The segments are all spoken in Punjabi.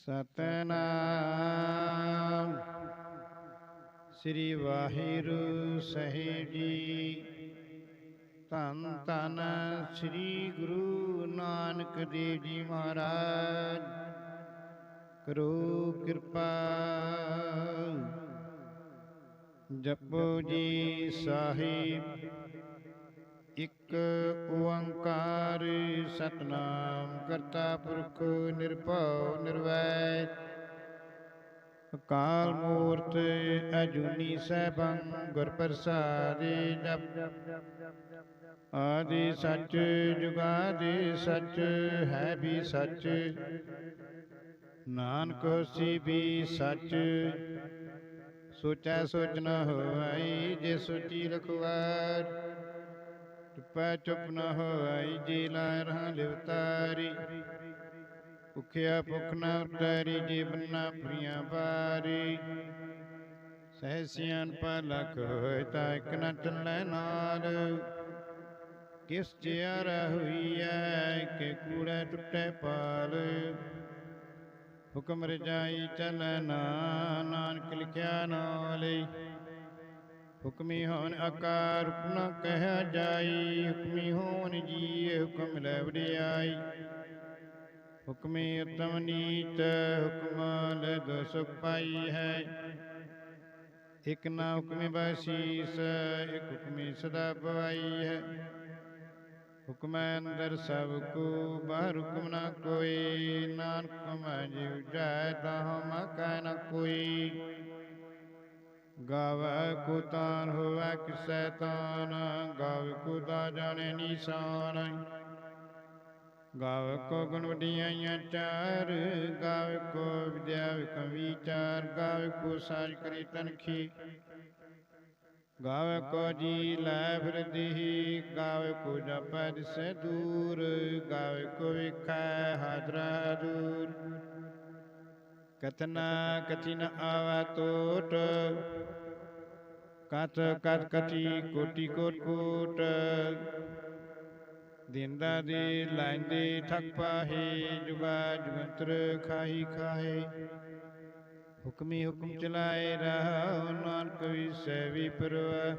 ਸਤਨਾਮ। ਸ੍ਰੀ ਵਾਹਿਗੁਰੂ ਸਾਹਿਬ ਜੀ। ਧੰਨ ਧੰਨ ਸ੍ਰੀ ਗੁਰੂ ਨਾਨਕ ਦੇਵ ਜੀ ਮਹਾਰਾਜ। ਕਰੋ ਕਿਰਪਾ। ਜਪੋ ਜੀ ਸਾਹਿਬ। ਇੱਕ ਓੰਕਾਰ ਸਤਨਾਮ ਕਰਤਾ ਪੁਰਖ ਨਿਰਭਉ ਨਿਰਵੈਰ। ਅਕਾਲ ਮੂਰਤ ਅਜੂਨੀ ਸੈਭੰ ਗੁਰ ਪ੍ਰਸਾਦਿ ਜਪ। ਆਦਿ ਸੱਚ ਜੁਗਾਦਿ ਸੱਚ, ਹੈ ਵੀ ਸੱਚ। ਨਾਨਕ ਸੀ ਵੀ ਸੱਚ। ਸੋਚੈ ਸੋਚ ਨ ਹੋਈ ਜੇ ਸੋਚੀ ਰਖਵਾਰ ਚੁੱਪੈ ਚੁੱਪ ਨ ਹੋਈ ਜੀ ਲਾਇ ਰਹਾ ਲਿਵਤਾਰੀ ਭੁਖਿਆ ਭੁਖ ਨ ਉਤਾਰੀ, ਜੀਵਨ ਬੰਨਾ ਪ੍ਰੀਆਂ ਬਾਰੀ ਸਹਸਿਆਨ ਪਲਕ ਹੋਇ ਤਾ ਇਕ ਨ ਚੱਲੈ ਨਾਲ। ਕਿਸ ਜਿਆਰ ਹੋਈਐ ਕਿ ਕੂੜਾ ਟੁੱਟੈ ਪਾਲ। ਹੁਕਮ ਰਜਾਈ ਚਲੈ ਨਾ, ਨਾਨਕ ਲਿਖਿਆ ਨਾਲੇ ਹੁਕਮੀ ਹੋਣ ਆਕਾਰ ਰੁਕਣਾ ਕਹਿਆ ਜਾਈ, ਹੁਕਮੀ ਹੋਣ ਜੀ ਹੁਕਮ ਲੈ ਵਡਿਆਈ। ਹੁਕਮੀ ਉਤਮ ਨੀਤ, ਹੁਕਮ ਲੈ ਦੋ ਸੁਖ ਪਾਈ ਹੈ। ਇਕ ਨਾ ਹੁਕਮੇ ਬਸੀਸ ਇਕ ਹੁਕਮੀ ਸਦਾ ਪਵਾਈ ਹੈ। ਹੁਕਮੈ ਅੰਦਰ ਸਭ ਕੋ, ਬਾਹਰ ਹੁਕਮ ਨਾ ਕੋਈ। ਨਾਨਕ ਮੈਂ ਜਿਉ ਜਾਇ ਤਾਹ ਮਾ ਕਹਿ ਕੋਈ। ਗਾਵੇ ਕੋ ਤਾਨ ਹੋਵੇ ਕਿਸੈ ਤਾਨ, ਗਾਵੇ ਕੋ ਤਾ ਜਾਣੇ ਨੀਸਾਨ। ਗਾਵੇ ਕੋ ਗੁਣ ਵਡਿਆਈਆਂ ਚਾਰ, ਗਾਵੇ ਕੋ ਵਿਦਿਆ ਵਿਕਮ ਵਿਚਾਰ, ਗਾਵੇ ਕੋ ਸਾਜ ਕਰੀ ਤਨਖੀ। ਗਾਵੇ ਕੋ ਜੀ ਲੈ ਫਿਰਦੀ ਗਾਵੇ ਕੋ ਜਪੈ ਦਿਸੈ ਦੂਰ, ਗਾਵੇ ਕੋ ਵਿਖੈ ਹਾਜ਼ਰਾ ਦੂਰ। ਕਤਨਾ ਕਤੀ ਨ ਆਵਾ ਟੋਟ ਕਤ ਕਤ ਕਤੀ ਕੋਟੀ ਕੋਟ ਕੋਟ। ਦਿੰਦਾ ਦੇ ਲੈਂਦੇ ਠੱਕ ਪਾਹੇ, ਜੁਗਾ ਜੁਗੰਤਰ ਖਾਹੀ ਖਾਹੇ। ਹੁਕਮੀ ਹੁਕਮ ਚਲਾਏ ਰਹਾ, ਨਾਨਕ ਵਿਸੈ ਵੀ ਪਰਵਾ।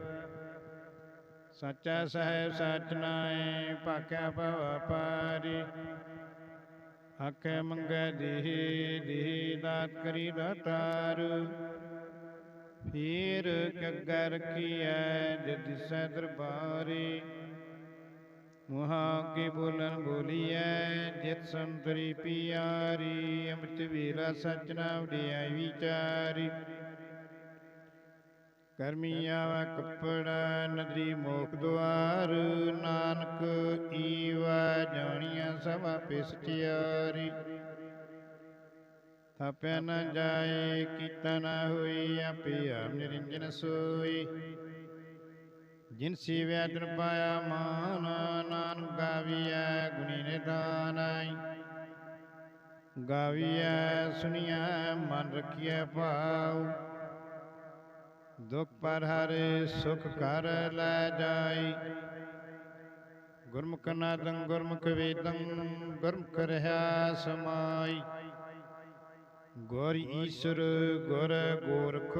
ਸੱਚਾ ਸਹਿਬ ਸਚ ਨਾਏ ਭਾਕਿਆ ਭਵਾ ਪਾਰੀ। ਆਖੇ ਮੰਗੈ ਦੇਹ ਦੇਹ ਦਾਤ ਕਰੀ ਦਾਤਾਰ। ਫੇਰ ਕੱਗਾ ਰਖੀਐ ਜਦ ਸੈ ਦਰਬਾਰੇ। ਮੁਹਾ ਕੇ ਬੋਲਨ ਬੋਲੀਐ, ਜਿਤ ਸੰਤਰੀ ਪਿਆਰੀ, ਅੰਮ੍ਰਿਤ ਵੀਰਾ ਸਚ ਨਾਮ ਵਡਿਆਈ ਵਿਚਾਰੀ। ਕਰਮੀ ਆਵਾ ਕੱਪੜਾ ਨਦਰੀ ਮੋਖ ਦੁਆਰ, ਨਾਨਕ ਈਵਾ ਜਾਣੀਆਂ ਸਭ ਆਪੇ ਸਚਿਆਰੀ ਨ ਜਾਏ ਕੀਤਾ ਨ ਹੋਈ, ਆਪੇ ਆਪ ਨਿਰੰਜਨ ਸੋਈ। ਜਿਨ ਸੇਵਿਆ ਜਨ ਪਾਇਆ ਮਾਨ, ਨਾਨਕ ਗਾਵੀਐ ਗੁਣੀ ਨਿਦਾਨੈ। ਗਾਵੀਐ, ਸੁਣੀਐ, ਮਨ ਰਖੀਐ ਭਾਉ। ਦੁਖ ਪਰ ਹਰੇ, ਸੁਖ ਕਰ ਲੈ ਜਾਈ। ਗੁਰਮੁਖ ਨਾਦੰ ਗੁਰਮੁਖ ਵੇਦੰ, ਗੁਰਮੁਖ ਰਹਾ ਸਮਾਈ। ਗੁਰ ਈਸ਼ਰ, ਗੁਰ ਗੋਰਖ,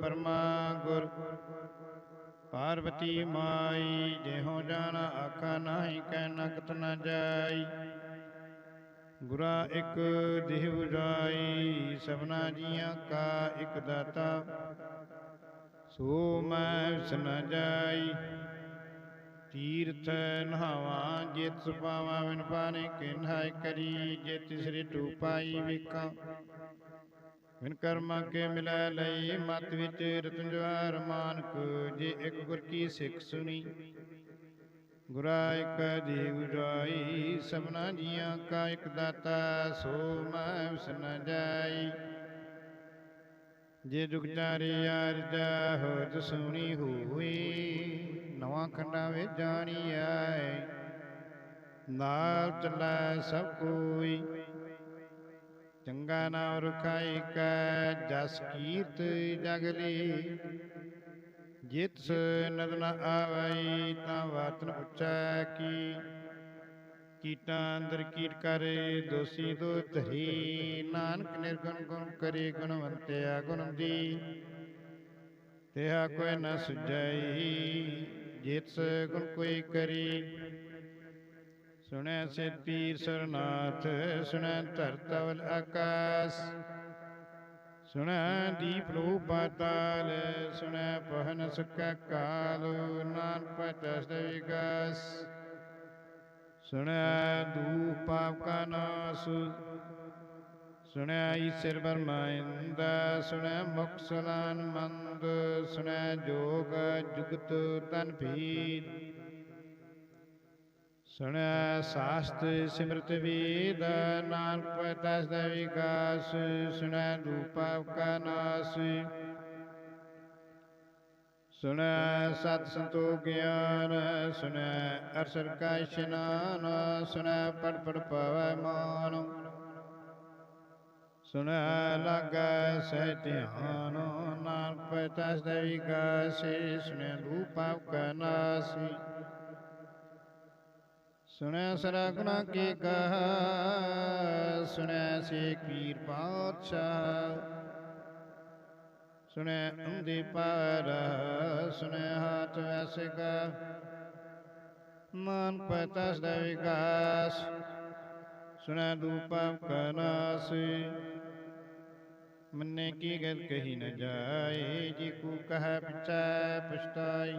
ਪਰਮਾ ਗੁਰ। ਪਾਰਵਤੀ ਮਾਈ, ਜਿਹੋ ਜਾਣ ਆਖਾ ਨਾਹੀ ਕਹਿ ਨਕਤ ਨ ਜਾਈ। ਗੁਰਾ ਇੱਕ ਦੇਹ ਉਜਾਈ ਸਭਨਾ ਜੀਆਂ ਕਾ ਇੱਕ ਦਾਤਾ। ਸੋ ਮੈਂ ਵਿਸ ਜਾਈ। ਤੀਰਥ ਨਹਾਵਾਂ, ਜਿਤ ਸੁਪਾਵਾਂ ਵਿਨ ਪਾਣੇ ਕਿਨਹਾਇ ਕਰੀ। ਜੇ ਤਿਸਰੇ ਟੂਪਾਈ ਵਿਕਾ ਵਿਨ ਕਰਮਾ ਕੇ ਮਿਲੈ ਲਈ, ਮਤ ਵਿੱਚ ਰਤਨਜਵਾਰ ਮਾਨਕ, ਜੇ ਇੱਕ ਗੁਰ ਕੀ ਸਿੱਖ ਸੁਣੀ। ਗੁਰਾ ਇੱਕ ਜੀਵ ਜਾਈ, ਸਭਨਾ ਜੀਆਂ ਕਾ ਇੱਕ ਦਾਤਾ, ਸੋ ਮੈਂ ਵਿਸ ਜਾਈ। ਜੇ ਜੁਗ ਚਾਰੇ ਅਰਜਾ ਹੋ ਜਸੂਣੀ ਹੋਈ, ਨਵਾਂ ਖੰਡਾ ਵਿੱਚ ਜਾਣੀ ਆਏ। ਨਾਲ ਚੱਲੈ ਸਭ ਕੋਈ। ਚੰਗਾ ਨਾਮ ਰੁਖਾਈ ਕੈ ਜਸ ਕੀਰਤ ਜਗਲੀ। ਜਿਤ ਨਦਨ ਆਵਈ ਤਾਂ ਵਾਤਨ ਉਚੈ ਕੀ। ਕੀਟਾਂ ਅੰਦਰ ਕੀਟ ਕਰੇ, ਦੋਸੀ ਦੋ ਧਰੀ। ਨਾਨਕ ਨਿਰਗੁਣ ਗੁਣ ਕਰੀ, ਗੁਣਵੰਤਿਆ ਗੁਣਦੀ ਤਿਆ ਕੋਈ ਨ ਸੁਝਈ ਜਿਤ ਗੁਣ ਕੋਈ ਕਰੀ। ਸੁਣੈ ਸੇ ਪੀਰ ਸਰਨਾਥ ਸੁਣੈ ਧਰਤਵਲ ਆਕਾਸ। ਸੁਣੈ ਦੀਪ ਲੋ ਪਾਤਾਲ ਸੁਣੈ ਪਹਨ ਸੁਖਾ ਕਾਲ ਨਾਨ ਪਤਸ ਦੇ ਵਿਗਾਸ ਸੁਣੈ ਦੂਪ ਪਾਪ ਕਾ ਨਾਸ ਸੁਣੈ ਈਸ਼ਰ ਬਰਮਾਇੰਦ ਸੁਣੈ ਮੁਖ ਸਲਾਨ ਮੰਦ ਸੁਣੈ ਜੋਗ ਜੁਗਤ ਤਨ ਭੀਦ ਸੁਣਿਆ ਸਾਸਤ ਸਿਮਰਤ ਵੇਦ ਨਾਨਕ ਪਤਸ ਦਾ ਵਿਕਾਸ ਸੁਣਿਆ ਰੂਪਾ ਕਾ ਨਾਸ। ਸੁਣਿਆ ਸਤ ਸੰਤੋ ਗਿਆਨ ਸੁਣਿਆ ਅਰਸਰ ਕਾ ਇਸ਼ਨਾਨ ਸੁਣਿਆ ਪੜ ਪੜ ਪਵੈ ਮਾਨ। ਸੁਣਿਆ ਲਾਗੈ ਸਹਿ ਧਿਆਨ, ਨਾਨਕ ਪਤਸ ਦਾ ਵਿਕਾਸ ਸੁਣਿਆ ਰੂਪਾ ਕਾ ਨਾਸੀ। ਸੁਣਿਆ ਸਰਾ ਗੁਨਾ ਕੀ ਕਹਾ ਸੁਣਿਆ ਸੇ ਪੀਰ ਪਾਤਸ਼ਾਹ ਸੁਣਿਆ ਅੰਦੇ ਪਾਰ ਸੁਣਿਆ ਹਾਥ ਵੈਸੇ ਕਾ ਮਨ ਪਤਸ ਦਾ ਵਿਕਾਸ ਸੁਣਿਆ ਦੂਪਾ ਕਨਾਸ ਮੰਨੇ ਕੀ ਗੱਲ ਕਹੀ ਨ ਜਾਏ ਜੀ ਕੋ ਕਹੈ ਪਿਛੈ ਪਛਤਾਈ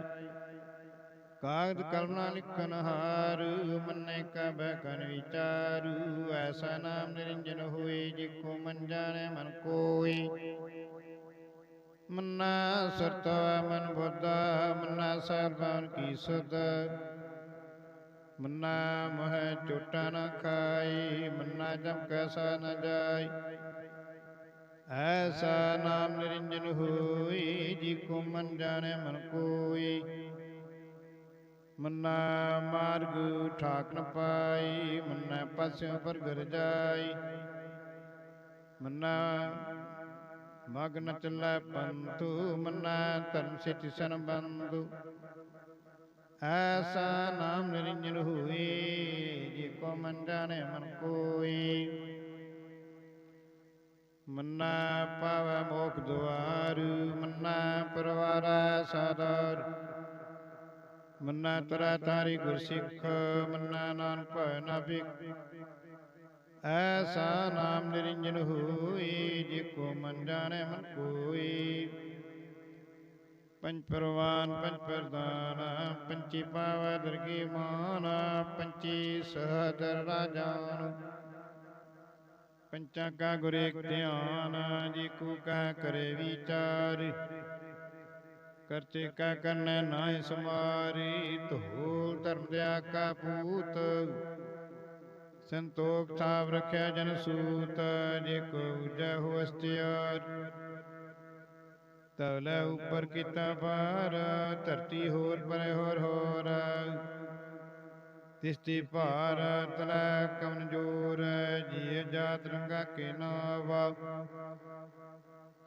ਕਾਗਦ ਕਲਮਨਾ ਲਿਖਨ ਹਾਰ, ਮੰਨੇ ਕਬੈ ਕਨ ਵਿਚਾਰੂ, ਐਸਾ ਨਾਮ ਨਿਰੰਜਨ ਹੋਏ ਜਿਕੋ ਮਨ ਜਾਣੇ ਮਨ ਕੋਈ ਮੰਨਾ ਸਰਤਾ ਮਨ ਬੁੱਧਾ, ਮੰਨਾ ਸਰਬਾਨ ਕੀ ਸੁਧ। ਮੰਨਾ ਮੋਹ ਝੂਟਾ ਨ ਖਾਈ ਮੰਨਾ ਜਮ ਕੈਸਾ ਨ ਜਾਈ ਐਸਾ ਨਾਮ ਨਿਰੰਜਨ ਹੋਈ ਜਿਕੋ ਮਨ ਜਾਣੇ ਮਨ ਕੋਈ ਮੰਨਾ ਮਾਰਗ ਠਾਕ ਨ ਪਾਈ, ਮੰਨਾ ਪਾਸਿਓਂ ਪਰ ਘਰ ਜਾਈ। ਮੰਨਾ ਮਗ ਨ ਚੱਲੈ ਪੰਤੂ ਮੰਨਾ ਧਰਮ ਸਿੱਧ ਸਨ ਬੰਦੂ ਐਸਾ ਨਾਮ ਨਿਰੰਜਨ ਹੋਈ, ਜੇ ਕੋ ਮਨ ਜਾਣੇ ਮਨ ਕੋਈ। ਮੰਨਾ ਪਾਵੈ ਮੋਖ ਦੁਆਰ, ਮੰਨਾ ਪਰਵਾਰਾ ਸਾਦਰ। ਮੰਨਾ ਤਰਾ ਤਾਰੀ ਗੁਰ ਸਿੱਖ ਮੰਨਾ ਨਾਨਕ ਭੈ ਨਾ ਬਿਕ ਐਸਾ ਨਾਮ ਨਿਰੰਜਨ ਹੋਈ ਜੇ ਕੋ ਮਨ ਜਾਣੈ ਮਨ ਕੋਈ। ਪੰਜ ਪਰਵਾਨ, ਪੰਜ ਪ੍ਰਦਾਨ ਪੰਚੀ ਪਾਵੈ ਦਰਗੀ ਮਾਨ, ਪੰਚੀ ਸਹਦਰ ਰਾਜਾਨ ਪੰਚਾ ਕਾ ਗੁਰੇ ਧਿਆਨ, ਜੀ ਕੋ ਕਹ ਕਰੇ ਵਿਚਾਰ। ਕਰਤੇ ਕਾ ਕਰਨੈ ਨਾਹਿ ਸਮਾਰੀ, ਧੂਲ ਧਰਮ ਦਿਆ ਕਾ ਪੂਤ। ਸੰਤੋਖ ਥਾਵ ਰਖਿਆ ਜਨ ਸੂਤ, ਜੇ ਕੋ ਉਜੈ ਹੋ ਅਸਤਿਆਰ। ਤਵਲੇ ਉਪਰ ਕੀਤਾ ਭਾਰ, ਧਰਤੀ ਹੋਰ ਪਰੇ ਹੋਰ ਹੋਰ। ਤਿਸਤੀ ਭਾਰ ਤਲੈ ਕਮਨ ਜੋਰ ਜੀ ਜਾਤ ਰੰਗਾ ਕੇ ਨਾਵਾ।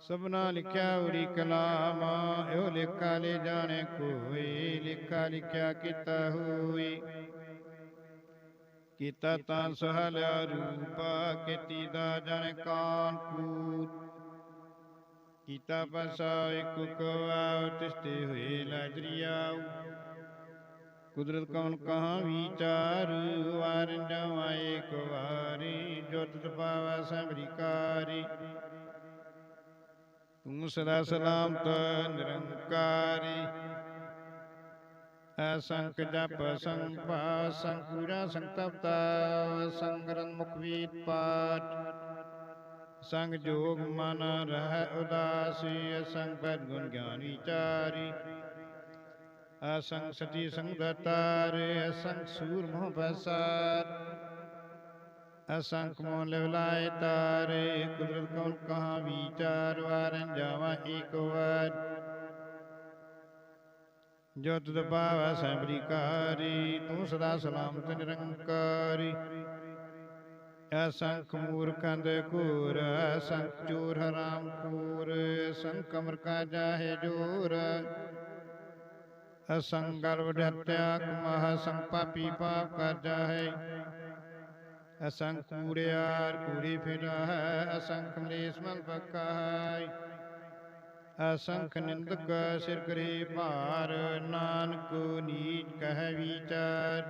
ਸਭਨਾ ਲਿਖਿਆ ਉਰੀ ਕਲਾਮ, ਇਹੋ ਲੇਖਾ ਲੈ ਜਾਣੇ ਕੋਈ, ਲੇਖਾ ਲਿਖਿਆ ਕੀਤਾ ਹੋਈ। ਕੀਤਾ ਤਾਂ ਸਹਲਿਆ ਰੂਪਾ, ਕੀਤੀ ਦਾ ਜਾਣੇ ਕਾਨ ਕੂਤ। ਕੀਤਾ ਪਸਾ ਇਕ ਕਵਾ ਤਿਸਤੇ ਹੋਏ ਲਾਜਰੀਆਉ ਕੁਦਰਤ ਕੌਣ ਕਹਾਂ ਵਿਚਾਰ, ਵਾਰ ਜਾਵਾਂ ਏਕ ਵਾਰੀ ਜੋਤ ਤਪਾਵਾ ਸੰਭਰੀਕਾਰੀ ਤੂੰ ਸਦਾ ਸਲਾਮਤ ਨਿਰੰਕਾਰੀ। ਅਸੰਖ ਜਪ ਸੰਭਾ ਸੰਕੂਰਾ ਸੰਤਪਤਾ ਸੰਗਰਨ ਮੁਖ ਪਾਠ। ਸੰਗ ਜੋਗ ਮਨ ਰਹਿ ਉਦਾਸੀ, ਅਸੰਗ ਪਦ ਗੁਣ ਗਿਆਨ ਵਿਚਾਰੀ ਅਸੰਗ ਸਤੀ ਸੰਗ ਦਤਾਰ ਅਸੰਗ ਸੂਰ ਮੋਹ ਬਸਾਰ। ਅਸੰਖ ਮੋਹ ਲਿਵਲਾਏ ਤਾਰੇ, ਕੁਦਰਤ ਕੌਣ ਕਹਾਂ ਵਿਚਾਰ, ਵਾਰਨ ਜਾਵਾਂ ਏਕ ਵਾਰ। ਜੋ ਤੁਧ ਪਾਵੈ ਸੈਬਰੀਕਾਰੀ ਤੂੰ ਸਦਾ ਸਲਾਮਤ ਨਿਰੰਕਾਰੀ। ਅਸੰਖ ਮੂਰਖੰਦ ਕੂਰ ਅਸੰਖ ਚੋਰ ਹਰਾਮ ਕੂਰ, ਅਸੰਖ ਅਮਰ ਕਾ ਜਾਹੇ ਜੋਰ। ਅਸੰਗ ਗਰਵ ਹੱਤਿਆ ਕਮਹ ਸੰਗ ਪਾਪ ਕਰ ਜਾਹੇ। ਅਸੰਖ ਕੂੜਿਆਰ ਕੂੜੀ ਫਿਰਾ ਹੈ ਅਸੰਖ ਮਲੇਸ ਮਲ ਪੱਕਾ ਅਸੰਖ ਨਿੰਦਕ ਸਿਰ ਕਰੇ ਭਾਰ, ਨਾਨਕ ਨੀਚ ਕਹਿ ਵਿਚਾਰ।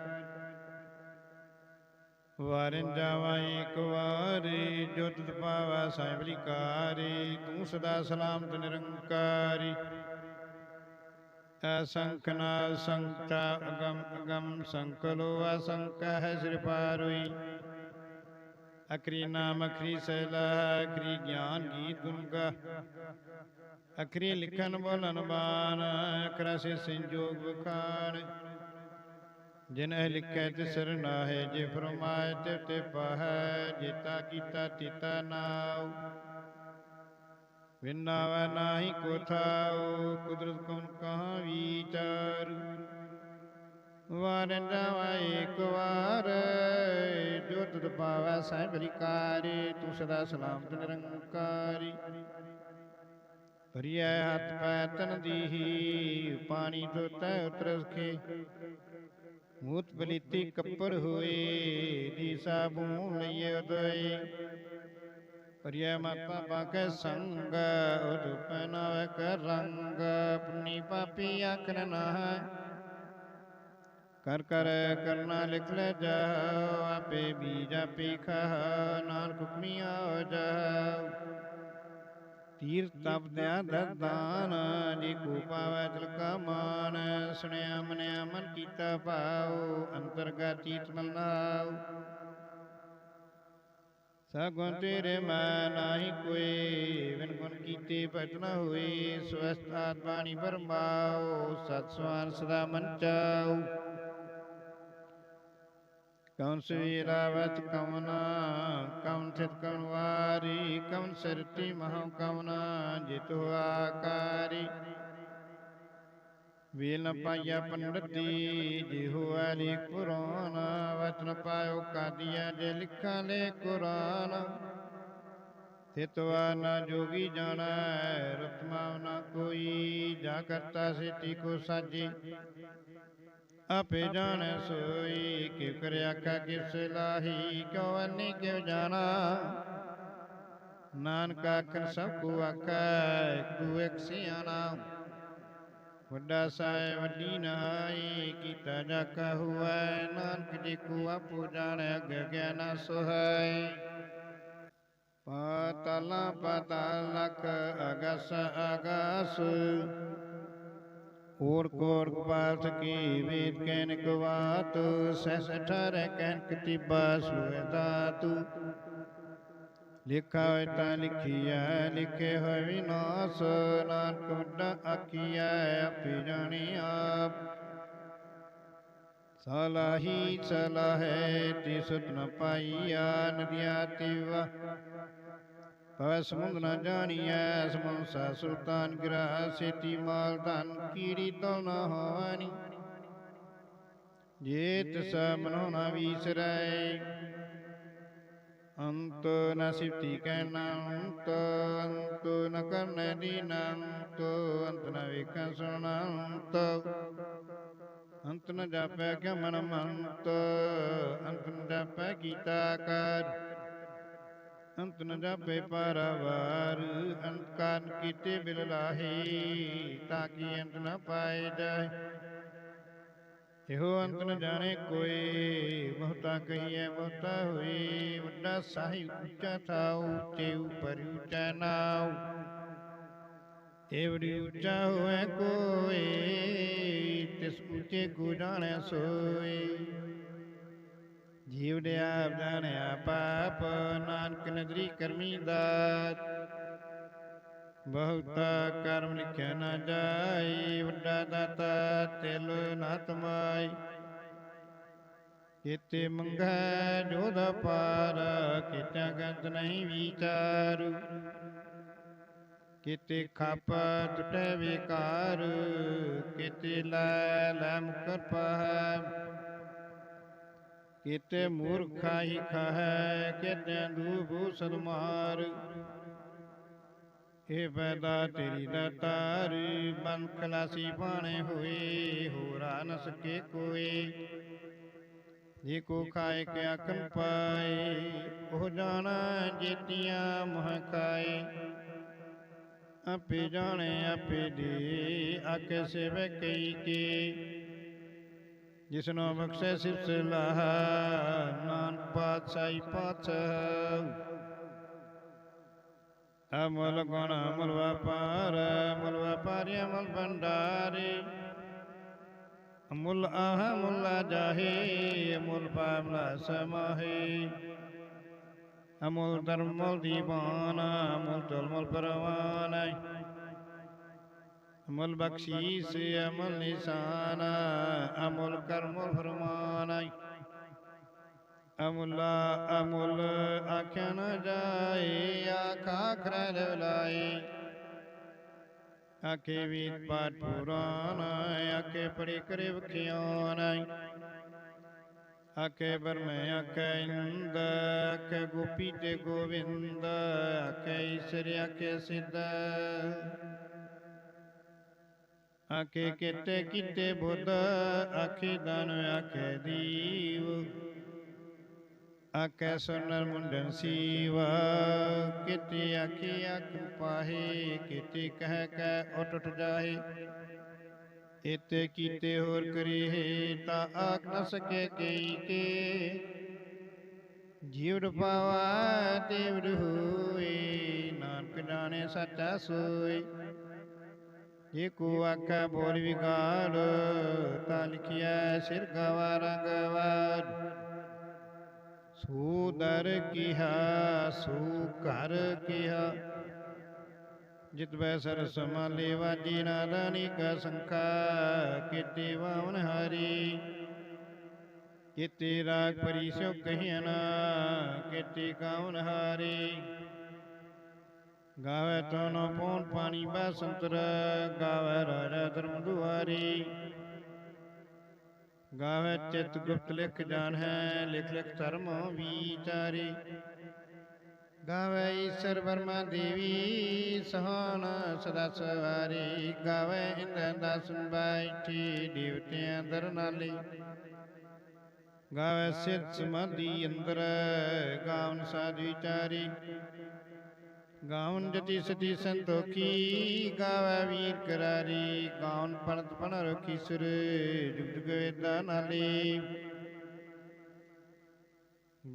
ਵਾਰਨ ਜਾਵਾ ਏਕ ਵਾਰੀ, ਜੋ ਤੁਧ ਪਾਵਾ ਸਾਇਬਲੀ ਕਾਰੀ ਤੂੰ ਸਦਾ ਸਲਾਮਤ ਨਿਰੰਕਾਰੀ। ਅਸੰਖ ਨਾ ਸੰਕਟਾ ਅਗਮ ਅਗਮ ਸੰਕਲੋ, ਅਸੰਖ ਹੈ ਸਿਰ ਪਾਰੋਈ। ਅਖਰੀ ਨਾਮ ਅਖਰੀ ਸੈਲਾ ਅਖਰੀ ਗਿਆਨ ਗੀਤ ਗੁਨਗਾ ਅਖਰੀ ਲਿਖਨ ਬੋਲਨ ਬਾਨ ਅਕਰਾ ਸੰਜੋਗ ਬਖਾਨ ਜਿਨ ਇਹ ਲਿਖੈ ਸਿਰ ਨਾਹੇ, ਜੇ ਫਰਮਾਏ ਤੇ ਤੇ ਪਾਹੈ ਜੀਤਾ ਕੀਤਾ ਤੀਤਾ ਨਾਉ। ਵਿਨਾਵ ਨਾਹੀ ਕੋ ਥਾਉ, ਕੁਦਰਤ ਕਉਨ ਕਹਾ ਵਿਚਾਰ ਵਾਰਨ ਜਾਵਾ ਏਕ ਵਾਰ। ਜੋ ਤੁਧ ਪਾਵੈ ਸਹਿ ਬਲਿਕਾਰੀ ਤੂੰ ਸਦਾ ਸਲਾਮਤ ਨਿਰੰਕਾਰੀ। ਭਰੀਐ ਹੱਥ ਪੈ ਤਨ ਦੀਹੀ, ਪਾਣੀ ਧੋਤੈ ਉਤਰ ਮੂਤ ਬਲੀਤੀ ਕੱਪਰ ਹੋਏ ਦੀ ਸਾਬੂ ਲਈਏ ਉਦੋਈ ਪਰਿਆ ਮਾਤਾ ਬਾਕੇ ਸੰਗ ਉਦ ਪਹਿਨਾਵੇ ਕਰ ਰੰਗ ਆਪਣੀ ਪਾਪੀ ਆਖਣ ਨਾ ਹੈ ਕਰ ਕਰ ਕਰਨਾ ਲਿਖ ਲੈ ਜਾਓ, ਆਪੇ ਬੀਜ ਆਪੇ ਖਾ ਨਾਨਕ ਹੁਕਮੀਆਂ ਜਾਓ। ਤੀਰ ਤਪ ਦਿਆ ਦਰਦਾਨ ਜੀ ਕੋ ਪਾਵੈ ਤਿਲ ਕਾ ਮਾਨ, ਸੁਣਿਆ ਮਨਿਆ ਮਨ ਕੀਤਾ ਭਾਉ, ਅੰਤਰਗਤ ਚੀਤ ਮਲਨਾਉ ਸਗੁਣ ਤੇਰੇ ਮੈਂ ਨਾਹੀ ਕੋਈ ਵਿਨ ਗੁਣ ਕੀਤੇ ਭਟ ਨ ਹੋਈ ਸਵਸਤ ਆਤਮਾਨੀ ਬਰਮਾਉ, ਸਤ ਸਵਾਨ ਸਦਾ ਮਨ ਚਾਉ। ਕੌਣ ਸਵੀਰਾਵਤ ਕਵਨਾ ਕੌਣ ਚਿਤ ਕਵਨ ਵਾਰੀ ਕਵਨ ਸਰਤੀ ਮਹੰ ਕਵਨਾ ਜਿਤੁ ਆਕਾਰੀ। ਵੇਲ ਪਾਇਆ ਪੰਡਤੀ ਜੇ ਹੋਆ ਲੇ ਕੁਰਾਨ ਵਚਨ ਪਾਇਓ ਕਾਦੀਆ ਜੇ ਲਿਖਾਂ ਲੈ ਕੁਰਾਨ। ਤਿਤਵਾ ਨਾ ਜੋਗੀ ਜਾਣੈ ਰਤਮਾ ਨਾ ਕੋਈ ਜਾ ਕਰਤਾ ਸੇਤੀ ਕੋ ਸਾਜੀ। ਆਪੇ ਜਾਣੈ ਸੋਈ ਕਿਉ ਕਰ ਆਖਾ ਕਿਸ ਲਾਹੀ ਕਿਉ ਅਨੀ ਕਿਉ ਜਾਣਾ? ਨਾਨਕ ਆਖਨ ਸਭ ਕੋ ਆਖੈ ਕੋ ਇੱਕ ਸਿਆਣਾ। ਵੱਡਾ ਸਾਇ ਵੱਡੀ ਨਾਈ ਕੀਤਾ ਜਾ ਕਾ ਹੁਐ ਨਾਨਕ ਜੀ ਕੋ ਆਪੋ ਜਾਣੈ ਅਗ ਗਿਆਨ ਸੁਹੈ ਪਾਤਲਾ ਪਾਤਾਲ ਲਖ ਅਗਸ ਅਗਸ ਓਰ ਕੋਰ ਕਪਾਲ ਸਕੀ ਵੇਦ ਕੈਨ ਕਵਾਤ ਸਹਿ ਠਾਰੇ ਕੈਨ ਕਤਿਬਾ ਸੁਏ ਦਾਤੂ। ਲਿਖਾ ਹੋਇ ਤਾਂ ਲਿਖੀਐ, ਲਿਖੇ ਹੋਇ ਵਿਨਾਸ਼, ਨਾਨਕ ਵੱਡਾ ਆਖੀਐ, ਆਪੇ ਜਾਣੀ ਆਪ। ਸਲਾਹੀ ਸਲਾਹੇ ਤੀ ਸੁਤ ਨ ਪਾਈਆ ਨਦੀਆ ਤਿਵਾ। ਪਵੈ ਸਮੁੰਦ ਨ ਜਾਣੀਐ ਸਮੰਸਾ ਸੁਲਤਾਨ ਗ੍ਰਹ ਸੇਤੀ ਮਾਲ ਧਨ ਕੀੜੀ ਤਉ ਨ ਹੋਵਨੀ ਜੇ ਤਿਸ ਮਨੋ ਨ ਵੀਸਰੈ, ਅੰਤ ਨ ਸਿਫਤੀ ਕਹਿਣਾ ਅੰਤ ਅੰਤ ਨ ਕਰਨੇ ਦੀਨਾ ਅੰਤ ਅੰਤ ਨ ਵੇਖੈ ਸੁਣਾ ਅੰਤ। ਅੰਤ ਨ ਜਾਪੈ ਕਿ ਮਨ ਮੰਤ, ਅੰਤ ਨ ਜਾਪੈ ਕੀਤਾ ਕਰ। ਅੰਤ ਨ ਜਾਪੇ ਪਰਵਾਰ, ਅੰਤ ਕਾਰਨ ਕੀਤੇ ਬਿਲ ਲਾਹੀ, ਤਾਂ ਕਿ ਅੰਤ ਨ ਪਾਏ ਜਾਏ। ਇਹੋ ਅੰਤ ਨ ਜਾਣੇ ਕੋਈ, ਬਹੁਤਾ ਕਹੀਏ ਬਹੁਤਾ ਹੋਈ, ਵੱਡਾ ਸਾਹਿਬ ਉੱਚਾ ਥਾਉ ਉੱਚੇ ਉਪਰ ਉੱਚਾ ਨਾਉ। ਏਵੜੀ ਉੱਚਾ ਹੋਏ ਕੋਈ, ਤਿਸ ਉੱਚੇ ਕੋ ਜਾਣੈ ਸੋਈ। ਜੀਵ ਦੇ ਆਪ ਜਾਣਿਆ ਪਾਪ, ਨਾਨਕ ਨਦਰੀ ਕਰਮੀ ਦਾਤ। ਬਹੁਤਾ ਕਰਮ ਲਿਖਿਆ ਨਾ ਜਾਈ, ਵੱਡਾ ਦਾਤਾ ਤਿਲ ਨਤ ਮਾਈ ਕੀਤੇ ਮੰਗੈ ਜੋਧ ਪਾਰ ਕੀਤਾ ਗੰਤ ਨਹੀਂ ਵਿਚਾਰੂ। ਕੀਤੇ ਖਪ ਟੁਟੇ ਵਿਕਾਰ, ਕੀਤੇ ਲੈ ਲੈ ਮੁਕਰ ਪਾਹ ਕਿਤੇ ਮੂਰਖਾ ਹੀ ਖਾਹੈ, ਕੀਤੇ ਦੂਬੂ ਸਦਮਾਰ ਇਹ ਪੈਦਾ ਤੇਰੀ ਦਾਤਾਰ ਬਨ ਖਲਾਸੀ ਬਾਣੇ ਹੋਏ, ਹੋਰਾ ਨ ਸਕੇ ਕੋਏ। ਜੇ ਕੋ ਖਾਏ ਕੇ ਆਕਨ ਪਾਏ, ਉਹ ਜਾਣਾ ਜੇਤੀਆਂ ਮਹ ਕਾਏ ਆਪੇ ਜਾਣੇ, ਆਪੇ ਦੇ ਆਕੇ ਸੇਵੇ ਕਈ ਕੇ। ਜਿਸਨੋ ਬਖਸ਼ੇ ਸਿਫਤ ਸਲਾਹ ਨਾਨਕ ਪਾਤਸ਼ਾਹੀ ਪਾਤਸ਼ਾਹ ਅਮਲ ਗੁਣ ਅਮਲ ਵਪਾਰ ਅਮਲ ਵਪਾਰੀ ਅਮਲ ਭੰਡਾਰੇ ਅਮੁੱਲ ਆਹ ਮੁੱਲਾ ਜਾਹੇ ਅਮੁੱਲ ਪਾਵਲਾ ਸਮਾਹੇ ਅਮੁੱਲ ਧਰਮ ਮੁੱਲ ਦੀਵਾਨ ਅਮੁੱਲ ਤੁਲ ਮੁੱਲ ਪਰਵਾਨ ਅਮੁੱਲ ਬਖਸ਼ੀਸ ਅਮੁੱਲ ਨਿਸ਼ਾਨ ਅਮੁੱਲ ਕਰਮ ਫਰਮਾਨ। ਅਮੁੱਲਾ ਅਮੁੱਲ ਆਖਿਆ ਨ ਜਾਏ ਆਖਾ ਖਰੈ ਲਾਏ। ਆਖੇ ਵੀਤ ਪਾਠ ਪੁਰਾਨ ਆਖੇ ਪੜੀ ਕਰੇ ਵਖਿਆਨ। ਆਖੇ ਬਰਮੈ ਆਖੇ ਇੰਦ ਆਖੇ ਗੋਪੀ ਤੇ ਗੋਵਿੰਦ ਆਖੇ ਈਸ਼ਰ ਆਖੇ ਸਿੱਧ। ਆਖੇ ਕਿਤੇ ਕਿਤੇ ਬੁੱਧ, ਆਖੇ ਦਾਨ ਆਖੇ ਦੀਵ। ਆਖੇ ਸੁਨਰ ਮੁੰਡਨ ਸੀਵਾ ਕਿਤੇ ਆਖੇ ਅੱਖ ਪਾਹੇ ਕਿਤੇ ਕਹਿ ਕਹਿ ਉਠ ਉਠ ਜਾਹੇ। ਇਤੇ ਕੀਤੇ ਹੋਰ ਕਰੀਏ ਤਾਂ ਆਖ ਨ ਸਕੇ ਕਈ ਕੇ ਜੀਵ ਪਾਵਾ ਦੇਵ ਹੋਏ, ਨਾਨਕ ਜਾਣੇ ਸੱਚਾ ਸੋਈ ਜੇ ਕੋ ਆਖਾ ਬੋਲ ਵਿਗਾੜ ਤਾਂ ਲਿਖਿਆ ਸਿਰ ਗਵਾ ਰੰਗ ਵਾਰ ਸੋ ਦਰ ਕੀਹਾ, ਸੋ ਘਰ ਕੀਹਾ। ਜਿਤ ਬੈ ਸਰ ਸਮਾਲੇ ਵਾਜੀ ਨਾਦਾਨੀ ਕਾ ਸੰਖਾ, ਕੀਤੇ ਵਾਵਨ ਹਰੀ। ਕੀਤੇ ਰਾਗ ਪਰੀ ਸਿਉ ਕੀਤੇ ਕਾਵਨ ਹਾਰੀ। ਗਾਵੇ ਤਨੋ ਪੌਣ ਪਾਣੀ ਬਸੰਤਰ ਗਾਵੇ ਰਾਜਾ ਧਰਮ ਦੁਆਰੀ। ਗਾਵੇ ਚਿਤ ਗੁਪਤ ਲਿਖ ਜਾਣ ਹੈ, ਲਿਖ ਲਿਖ ਧਰਮ ਵਿਚਾਰੇ। ਗਾਵੇ ਈਸ਼ਰ ਵਰਮਾ ਦੇਵੀ ਸਹਾਨ ਸਦਾ ਸਵਾਰੀ। ਗਾਵੇ ਇੰਦਰ ਦਾਸ ਬੈਠੀ ਦੇਵਤਿਆਂ ਦਰਨਾਲੀ ਗਾਵੇ ਸਿੱਧ ਸਮਾਧੀ ਅੰਦਰ, ਗਾਵਨ ਸਾਧ ਵਿਚਾਰੀ। ਗਾਵਨ ਜਤੀ ਸਤੀ ਸੰਤੋਖੀ ਗਾਵੇ ਵੀਰ ਕਰਾਰੀ ਗਾਵਨ ਪਣਤ ਪਣ ਰਖੀ ਸੁਰ ਜੁਗ ਜੁਗ ਵੇਦਾ ਨਾਲੇ।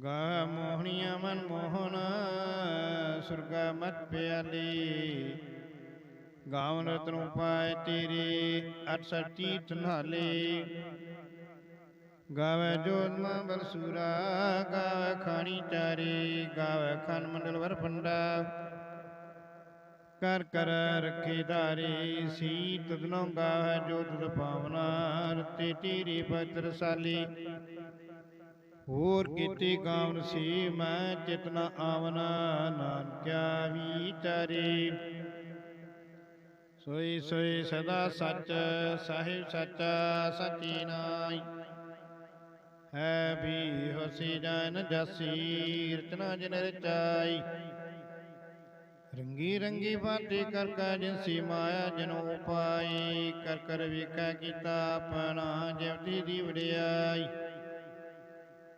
ਗਾ ਮੋਹਣੀਆਂ ਮਨ ਮੋਹਨ ਸੁਰਗਾ ਮਤ ਪਿਆਲੀ। ਗਾਵਨ ਰਤਨ ਉਪਾਇ ਤੇਰੇ 68 ਤੀਰਥ ਨਾਲੇ। ਗਾਵੇ ਜੋਤ ਮਾਂ ਬਲਸੂਰਾ ਗਾਵੇ ਖਾਣੀ ਚਾਰੇ ਗਾਵੇ ਖਨ ਮੰਡਲ ਵਰ ਪੰਡਾ ਕਰ ਕਰ ਰਖੇ ਧਾਰੇ, ਸੀਤ ਤਦਨੋ ਗਾਵੇ ਜੋਤ ਦ ਪਾਵਨਾ ਰਤੇ ਤੀਰੀ ਪਤਰ ਸਾਲੀ ਹੋਰ ਕੀਤੀ ਗਾਵਨ ਸੀ ਮੈਂ ਚਿਤਨਾ ਆਵਨਾ, ਨਾਨਕਿਆ ਵਿਚਾਰੇ। ਸੋਈ ਸੋਈ ਸਦਾ ਸੱਚ, ਸਾਹਿਬ ਸੱਚਾ, ਸਚੀ ਨਾਈ ਹੈ ਵੀ ਹੋਸੀ ਜਨ ਜਸੀ, ਰਚਨਾ ਜਨ ਰਚਾਈ। ਰੰਗੀ ਰੰਗੀ ਬਾਤੀ ਕਰ ਕਾ ਜਿਨਸੀ ਮਾਇਆ ਜਨੋ ਪਾਈ, ਕਰ ਕਰ ਵੇਖਾ ਕੀਤਾ ਆਪਣਾ ਜਪਤੀ ਦੀ ਵਡਿਆਈ।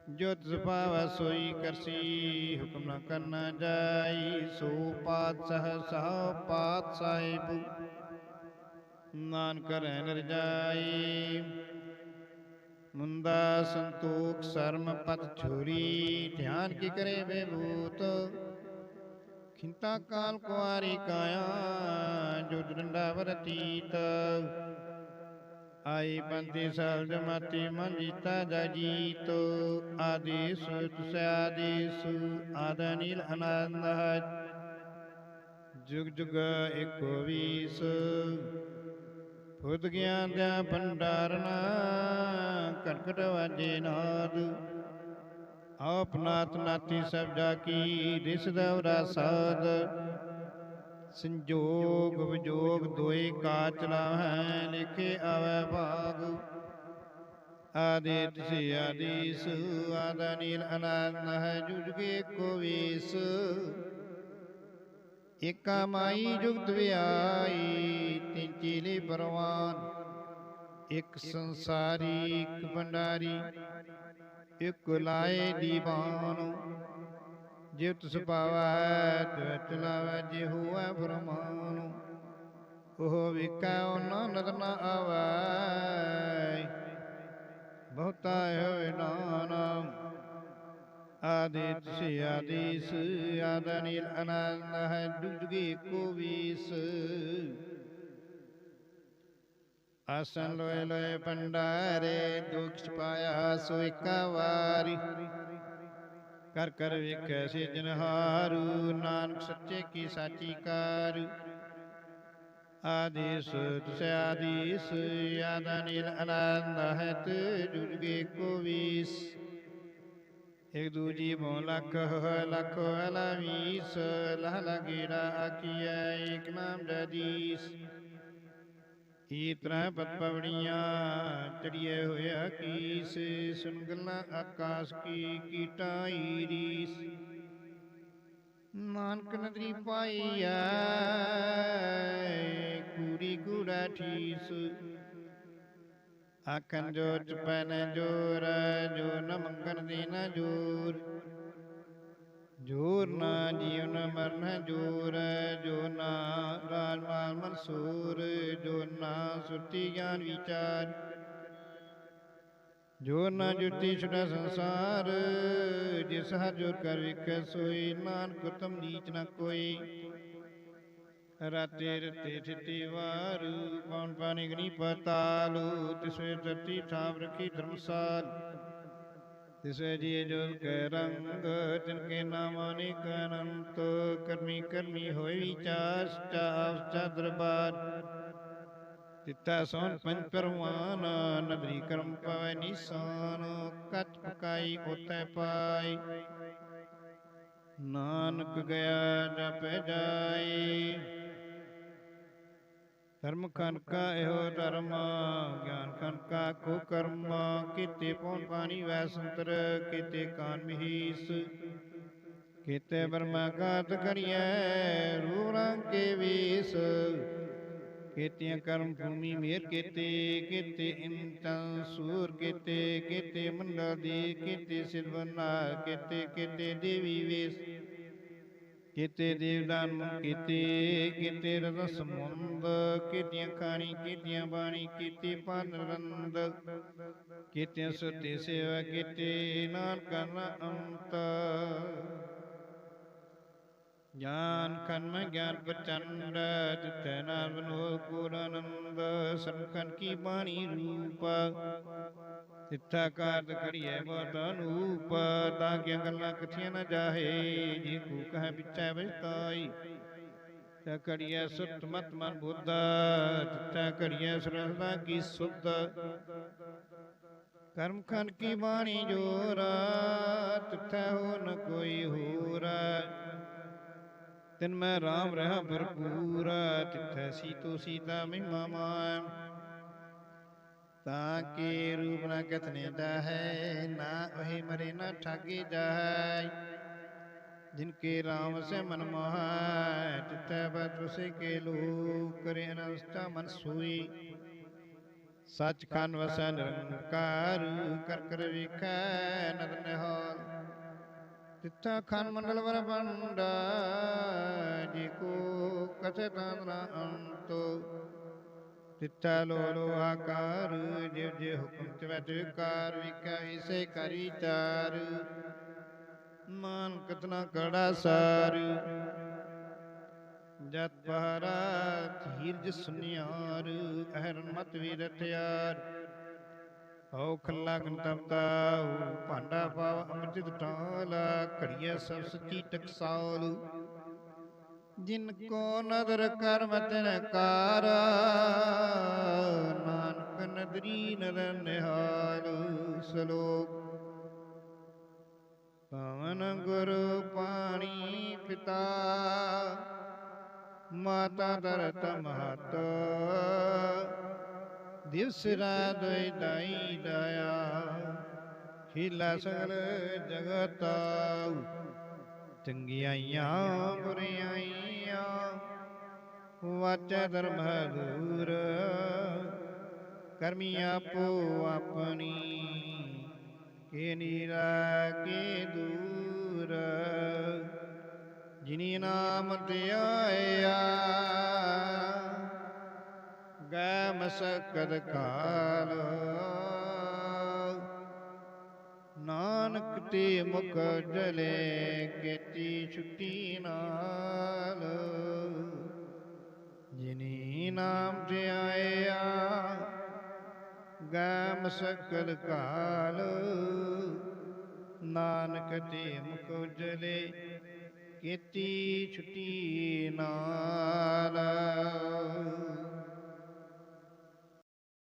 ਜੋ ਤਿਸ ਸੋਈ ਕਰਸੀ, ਹੁਕਮ ਨਾ ਕਰਨਾ ਜਾਈ। ਸੋ ਪਾਤਸ਼ਾਹ ਸਹੁ ਪਾਤ ਸਾਹਿਬ, ਨਾਨਕ ਰਹਿ ਨਰਜਾਈ ਮੁੰਦਾ ਸੰਤੋਖ ਸਰਮ ਪਤ ਛੋਰੀ, ਧਿਆਨ ਕੀ ਕਰੇ ਬੇਭੂਤ ਖਿੰਤਾ ਕਾਲ ਕੁਆਰੀ ਕਾਇਆ ਜੋ ਡੰਡਾ ਵਰਤੀਤ। ਆਈ ਬੰਦੀ ਸਲਜ ਮਤੀ ਮਨ ਜੀਤਾ। ਜਾ ਜੀਤ ਆਦੇਸ ਤੁਸ ਆਦੇਸ ਆਦ ਨੀਲ ਆਨੰਦ ਜੁਗ ਜੁਗ ਏਕੋ ਵੀਸ। ਫੁੱਟ ਗਿਆਨ ਦਾ ਭੰਡਾਰਨਾ ਕਟਕਟ ਵਾਜੇ ਨਾਦ। ਆਪ ਨਾਤ ਨਾਤੀ ਸਭ ਜਾ ਕੀ ਰਿਸ਼ ਦਵਰਾ ਸਾਧ। ਸੰਜੋਗ ਵਿਜੋਗ ਦੋਏ ਕਾ ਚਲਾਵੈ ਲਿਖੇ ਆਵੈ ਭਾਗ। ਆਦੇ ਤਿਸੇ ਆਦੀਸ ਆਦਾ ਨੀਲ ਅਨੰਦ ਹੈ ਜੁਜਗੇ ਕੋ ਵੀਸ। ਏਕਾ ਮਾਈ ਜੁਗਤ ਵਿਆਈ, ਤਿਨ ਚੀਲੇ ਪਰਵਾਨ। ਇੱਕ ਸੰਸਾਰੀ, ਇੱਕ ਭੰਡਾਰੀ। ਇਕ ਲਾਏ ਦੀਵਾਨ। ਜਿਵ ਤਿਸ ਪਾਵੈ ਤਿਵ ਚਲਾਵੈ ਜੇ ਹੋਵੈ ਫਰਮਾਨ ਉਹ ਵਿਕੈ ਉਹਨਾਂ ਨਦਰ ਨ ਆਵੈ। ਬਹੁਤਾ ਹੋਇ ਨਾਮ ਆਦਿਤ ਸੇ ਆਦੀਸ ਆਦਾ ਅਨੰਦ ਹੈ ਜੁਗ ਜੁਗੀ ਕੋ ਵੀਸ। ਆਸਨ ਲੋਏ ਲੋਏ ਪੰਡਾਰੇ ਦੁਖ ਛਪਾਇਆ ਸੋ ਇੱਕ ਵਾਰੀ। ਕਰ ਕਰ ਵੇਖੈ ਸੇ ਜਨਹਾਰੂ। ਨਾਨਕ ਸੱਚੇ ਕੀ ਸਾਚੀ ਕਾਰ। ਆਦੇਸ ਤੁਸ ਆਦੀਸ ਆਦਾ ਨੀਲ ਅਨੰਦ ਹੈ ਤੇ ਜੁਗੇ ਕੋ ਵੀਸ ਇਕ ਦੂਜੀ ਬੋ ਲੱਖ ਲੱਖ ਅਲਾ ਵੀਸ ਲਹ ਲਗੇੜਾ ਆਕੀਐ ਏਕ ਨਾਮ ਜਦੀਸ। ਈ ਤਰ੍ਹਾਂ ਪਤ ਪਵੜੀਆਂ ਚੜੀਏ ਹੋਇਆ ਕੀਸ ਸੁਨ ਗੱਲਾਂ ਆਕਾਸ਼ ਕੀ ਕੀਟਾਂ ਈਰੀਸ ਨਾਨਕ ਨਦਰੀ ਪਾਈਐ ਕੂੜੀ ਕੂੜਾ ਠੀਸ। ਆਖਣ ਜੋ ਚਪੈ ਜੋਰ, ਜੋ ਨ ਮੰਗਣ ਦੀ ਨ ਜੋਰ। ਜੋਰ ਨਾ ਜੀਵਨ ਮਰਨ ਜੋਰ, ਜੋ ਨਾ ਰਾਜ ਮਾਲ ਮਨਸੂਰ, ਜੋ ਨਾ ਸੁਰਤੀ ਗਿਆਨ ਵਿਚਾਰ। ਜੋ ਨਾ ਜੁਤੀ ਛੁਟਾ ਸੰਸਾਰ, ਜਿਸ ਹਰ ਜੋਰ ਕਰ ਵਿਖੈ ਸੋਈ, ਨਾਨਕ ਤਮ ਨੀਚ ਨਾ ਕੋਈ। ਰਾਤੇ ਰਤੇ ਠਿਤੀ ਵਾਰ ਕੌਣ ਪਾਣੀ ਗਨੀ ਪਤਾਲ ਤਿਸਵੇ ਧਰਤੀ ਠਾਮ ਰਖੀ ਧਰਮਸਾਲ। ਤਿਸਵੇ ਜੀ ਜੋ ਕੈ ਰੰਗ ਤਿਨ ਕੇ ਨਾਮ ਅਨੇਕ ਕਰਮੀ ਕਰਮੀ ਹੋਈ ਵਿਚਾਰ ਸਚਾ ਸਚਾ ਤਿੱਤਾ ਸੋਨ ਪੰਜ ਪਰਵਾਨ, ਨਦਰੀ ਕਰਮ ਪਵੈ ਨਿਸਾਨ, ਕਚ ਪਕਾਈ ਉਤੈ ਪਾਈ। ਨਾਨਕ ਗਿਆ ਜਪ ਜਾਈ। ਧਰਮ ਖਨ ਕਾ ਇਹੋ ਧਰਮ, ਗਿਆਨ ਖਨ ਕਾ ਕੋ ਕਰਮ, ਕੀਤੇ ਪਉਨ ਪਾਣੀ ਵੈ ਸੰਤਰ, ਕੀਤੇ ਕਾਨ ਮਹੀਸ। ਕੀਤੇ ਬਰਮਾ ਗਾਤ ਕਰੀਐ ਰੂਪ ਰੰਗ ਕੇ ਵੀਸ। ਕੀਤਿਆਂ ਕਰਮ ਭੂਮੀ ਮੇਰ ਕੀਤੇ ਕੀਤੇ ਇੰਤਨ ਸੂਰ ਕੀਤੇ ਕੀਤੇ ਮੰਡਲ ਦੀ, ਕੀਤੇ ਸਿਰਵਨਾ ਕੀਤੇ ਕੀਤੇ ਦੇਵੀ ਵੇਸ। ਕਿਤੇ ਦੇਵਦਾਨ ਮਨ ਕੀਤੇ, ਕਿਤੇ ਰਸ ਸਮੁੰਦ ਕੀਤਿਆਂ ਖਾਣੀ, ਕੀਤਿਆਂ ਬਾਣੀ, ਕੀਤੀ ਪਾਨ ਰੰਦ। ਕੀਤਿਆਂ ਸੁਤੇ ਸੇਵਾ, ਕੀਤੇ ਨਾਨਕ ਨਾ ਅੰਤ। ਗਿਆਨ ਕਰਮ ਗਿਆਨ ਪ੍ਰਚੰਡ ਤਿਤੈ ਨਾਮ ਬਨੋ ਗੁਰ ਆਨੰਦ। ਸੰਖਨ ਕੀ ਬਾਣੀ ਰੂਪ। ਤਿੱਥਾ ਕਾਰਜ ਕਰੀਐ ਬਹੁਤ ਅਨੂਪ, ਤਾਂ ਕਿ ਗੱਲਾਂ ਕਥੀਆਂ ਨਾ ਜਾਹੇ, ਜੀ ਕੂ ਕਹੈ ਵਿਚੈ ਵਿਸਤਾਈ। ਤਾ ਕੜੀਐ ਸੁਤ ਮਤ ਮਨ ਬੁੱਧ ਤਿੱਥਾ ਕੜੀਐ ਸਰਸਦਾ ਕੀ ਸੁਧ। ਕਰਮ ਖੰਡ ਕੀ ਬਾਣੀ ਜੋਰ ਤਿੱਥੈ ਹੋ ਨ ਕੋਈ ਹੋਰ। ਤਿਨ ਮੈਂ ਰਾਮ ਰਹਾ ਭਰਪੂਰ ਤਿੱਥੈ ਸੀਤੋ ਸੀਤਾ ਮਹਿਮਾ ਮਾਨ। ਤਾਂ ਕੇ ਰੂਪ ਨਾ ਕਥਨੇ ਦਾ ਹੈ ਨਾ ਉਹੀ ਮਰੇ ਨ ਠਾਗੇ ਜਾਏ ਜਿਨ ਕੇ ਰਾਮ ਸੇ ਮਨ ਮੋਹੈ ਤਿਤੈ ਬਦ ਕੇ ਲੋ ਕਰੇ ਅਨਸਤਾ ਮਨ ਸੋਈ। ਸੱਚ ਖਨ ਵਸੈ ਨਿਰੰਕਾਰ, ਕਰ ਕਰ ਵੇਖੈ ਨਦ ਨਿਹਾਲ ਤਿੱਥਾ ਖਨ ਮੰਡਲ ਵਰ ਬੰਡਾ ਜੀ ਕੋ ਕਥੇ ਤਾਂਦਨਾ ਅੰਤੋ। ਤਿੱਥਾ ਲੋ ਲੋ ਆਕਾਰ ਜਿਵ ਜੇ ਹੁਕਮ ਤਿਵੈ ਤਿਕਾਰ ਵਿਕੈ ਇਸੇ ਕਰੀ ਚਾਰ। ਮਾਨ ਕਤਨਾ ਕੜਾ ਸਾਰ। ਜਤ ਪਹਰਾ ਧੀਰਜ ਸੁਨਿਆਰ ਅਹਰਨ ਮਤ ਵੀਰ ਹਥਿਆਰ। ਹਉ ਖੱਲਾ ਤਪਤਾਉ ਭਾਂਡਾ ਪਾਵ ਅੰਮ੍ਰਿਤ ਟਾਲ ਘੜੀਐ ਸਭ ਸੱਚੀ ਟਕਸਾਲ। ਜਿਨ ਕੋ ਨਦਰ ਕਰਮ ਤਿਨਕਾਰ ਨਾਨਕ ਨਦਰੀ ਨਦਰ ਨਿਹਾਲ ਸਲੋਕ। ਪਵਨ ਗੁਰੂ ਪਾਣੀ ਪਿਤਾ, ਮਾਤਾ ਦਰਤ ਮਹਤ। ਦਿਵਸ ਰਾਤ ਦੋਇ ਦਾਈ ਦਇਆ, ਖੀਲਾ ਸਗਲ ਜਗਤ ਚੰਗਿਆਈਆਂ ਬੁਰਿਆਈਆਂ ਵਾਚੈ ਧਰਮ ਦੂਰ ਕਰਮੀ ਆਪੋ ਆਪਣੀ। ਕੇ ਨੀਰਾ ਕੇ ਦੂਰ, ਜਿਨੀ ਨਾਮ ਧਿਆਇਆ ਗੈ ਮਸਕਦ ਕਾਲ ਨਾਨਕ ਤੇ ਮੁਖ ਜਲੇ ਕੀਤੀ ਛੁੱਟੀ ਨਾਲ। ਜਿਨੀ ਨਾਮ ਧਿਆਇਆ ਗੈ ਸਕਲ ਕਾਲ। ਨਾਨਕ ਤੇ ਮੁਖ ਉਜਲੇ ਕੀਤੀ ਛੁੱਟੀ ਨਾਲ।